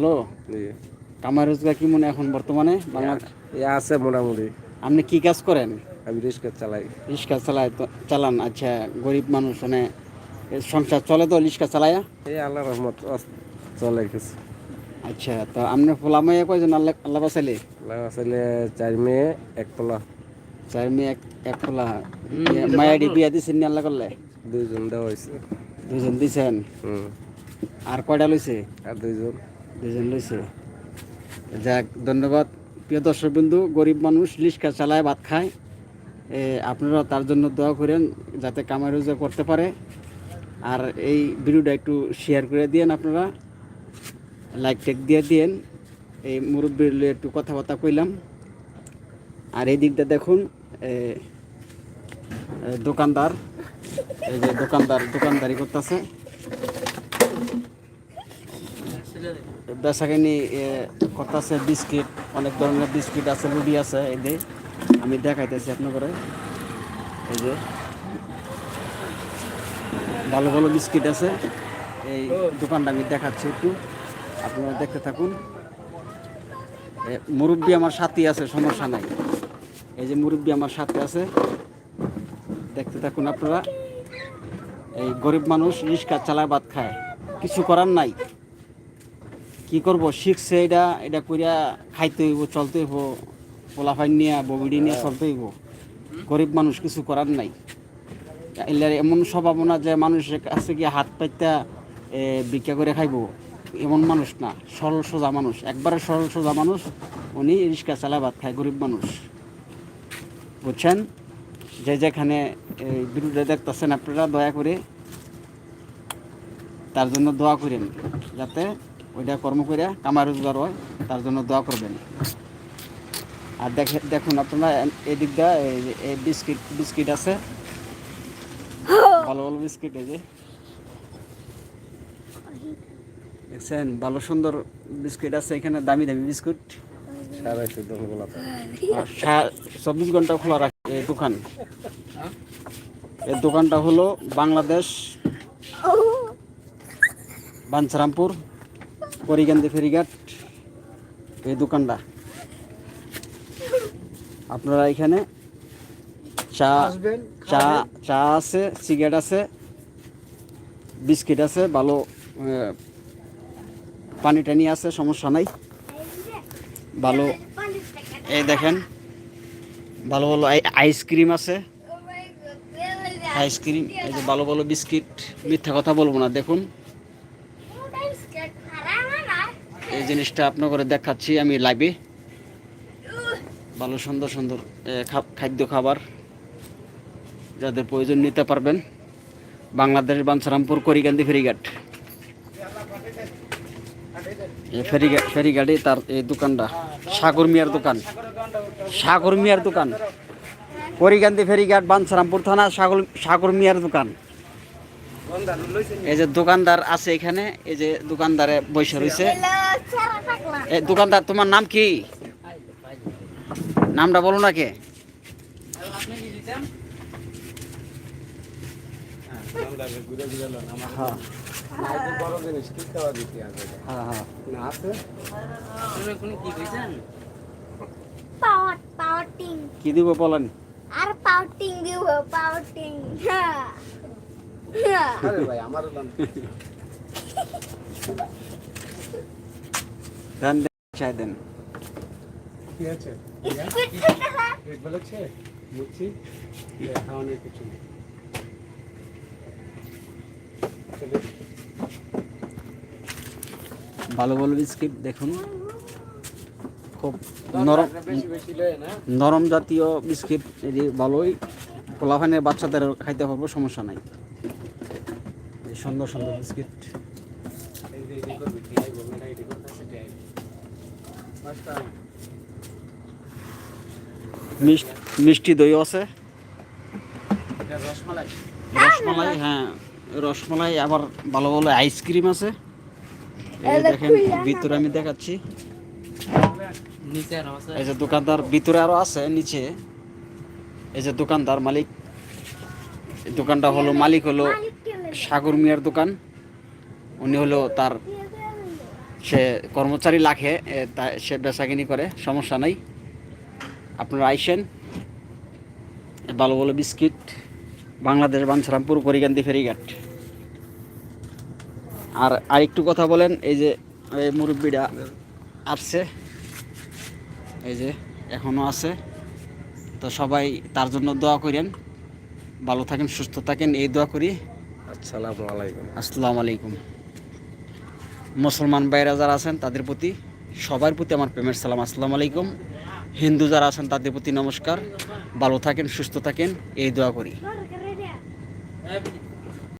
Hello? কামার রোজগার কি মনে এখন বর্তমানে? বাংলা এ আছে মোটামুটি। আপনি কি কাজ করেন? আমি রিক্সা চালাই। রিক্সা চালায় তো চালান। আচ্ছা গরিব মানুষ মানে সংসার চলে তো রিক্সা চালায়া? এই আল্লাহ রহমত চলে গেছে। আচ্ছা তো আপনি ফোলামাইয়া কয়জন? আল্লাহ আল্লাহ বাসাইলে আল্লাহ আসলে চার মেয়ে এক পোলা। চার মেয়ে এক এক ফোলা মায়াডি বিয়া দিছেন নি আল্লাহ করলে? দুইজন দেওয়া হয়েছে দুজন দিছেন? হুম। আর কয়টা লইছে? আর দুইজন। যাক, ধন্যবাদ। প্রিয় দর্শক বিন্দু গরিব মানুষ রিক্সা চালায়, ভাত খায়। আপনারা তার জন্য দোয়া করেন যাতে কামাই রোজগার করতে পারে। আর এই ভিডিওটা একটু শেয়ার করে দিয়েন আপনারা। লাইক টেক দিয়ে দিয়েন। এই মুরব্বীর একটু কথাবার্তা কইলাম। আর এই দিকটা দেখুন দোকানদার। এই যে দোকানদার, দোকানদারি করতেছে। বেসাকানি করতেছে বিস্কিট, অনেক ধরনের বিস্কিট আছে লুডি আছে, এই যে। আমি দেখাইতেছি আপনার এই যে। ভালো ভালো বিস্কিট আছে। এই দোকানটা আমি দেখাচ্ছি একটু। আপনারা দেখতে থাকুন। মুরব্বি আমার সাথে আছে, সমস্যা নাই। এই যে মুরব্বি আমার সাথে আছে। দেখতে থাকুন আপনারা। এই গরিব মানুষ রিক্সা চালায় ভাত খায়। কিছু করার নাই। কি করব? শিখছে এটা এটা কইরা খাইতে হইব চলতে হইব। পোলাফাইন নিয়ে ববিডি নিয়ে চলতে হইব। গরিব মানুষ কিছু করার নাই। এলার এমন সম্ভাবনা যে মানুষের কাছে গিয়ে হাত পাইতা ভিক্ষা করে খাইব। এমন মানুষ না সরল সোজা মানুষ। একবারে সরল সোজা মানুষ উনি রিক্সা চালা ভাত খায় গরিব মানুষ। বুঝছেন? যে যেখানে ভিডিওটা দেখতেছেন আপনারা দয়া করে তার জন্য দোয়া করেন যাতে ওইটা কর্ম করে কামাই রোজগার হয় তার জন্য দোয়া করবেন। আর দেখে দেখুন আপনারা এই দিকটা এই বিস্কিট বিস্কিট আছে। ভালো ভালো বিস্কিট এই যে। দেখছেন ভালো সুন্দর বিস্কিট আছে এখানে দামি দামি বিস্কুট। চব্বিশ ঘণ্টা খোলা রাখে এই দোকান। এই দোকানটা হলো বাংলাদেশ বাঞ্ছারামপুর। করিগান্দি ফেরিঘাট এই দোকানটা। আপনারা এখানে চা চা চা আছে সিগারেট আছে বিস্কিট আছে ভালো পানি টানি আছে সমস্যা নাই। ভালো এই দেখেন ভালো ভালো আইসক্রিম আছে। আইসক্রিম এই যে ভালো ভালো বিস্কিট মিথ্যা কথা বলব না দেখুন এই জিনিসটা আপনার করে দেখাচ্ছি আমি লাইভে ভালো, সুন্দর সুন্দর খাদ্য খাবার যাদের প্রয়োজন নিতে পারবেন। বাংলাদেশ বাঞ্ছারামপুর করিগান্দি ফেরিঘাট। ফেরিঘাট ফেরিঘাটে তার এই দোকানটা, সাগর মিয়ার দোকান। সাগর মিয়ার দোকান। করিগান্দি ফেরিঘাট বাঞ্ছারামপুর থানা সাগর সাগর মিয়ার দোকান। এই যে দোকানদার আছে এখানে এই যে দোকানদারে বসে রয়েছে। এই দোকানদার তোমার নাম কি? নামটা বলো না কে? কি দিব বলেন? আর পাওয়ার টিং দিব পাওয়ার টিং হ্যাঁ হ্যাঁ আরে ভাই আমার দেন দেন, চাই দেন। কি আছে? পেট বলেছে বুঝছি খাওয়ানোর কিছু নেই। ভালো ভালো বিস্কিট দেখুন। খুব নরম নরম জাতীয় বিস্কিট এটি ভালোই পোলাফানের বাচ্চাদের খাইতে পারব সমস্যা নাই। সেটা আইবো পাঁচটা মিষ্টি মিষ্টি দইও আছে। রসমালাই রসমালাই হ্যাঁ রসমালাই আবার ভালো ভালো আইসক্রিম আছে। এই দেখেন ভিতরে আমি দেখাচ্ছি। এই যে দোকানদার ভিতরে আরও আছে নিচে। এই যে দোকানদার মালিক। দোকানটা হলো মালিক হলো? সাগর মিয়ার দোকান। উনি হলো তার, সে কর্মচারী লাখে সে বেচাকিনি করে, সমস্যা নাই। আপনারা আইসেন ভালো ভালো বিস্কিট, বাংলাদেশ বাঞ্ছারামপুর করিগান্দি ফেরিঘাট। আর আরেকটু কথা বলেন, এই যে এই মুরব্বিটা আসছে, এই যে এখনও আছে। তো সবাই তার জন্য দোয়া করেন। ভালো থাকেন, সুস্থ থাকেন, এই দোয়া করি। আসসালামু আলাইকুম। আসসালামু আলাইকুম। মুসলমান বাইরা যারা আছেন, তাদের প্রতি সবার প্রতি আমার প্রেমের সালাম। আসসালামু আলাইকুম। হিন্দু যারা আছেন, তাদের প্রতি নমস্কার। ভালো থাকেন, সুস্থ থাকেন, এই দোয়া করি?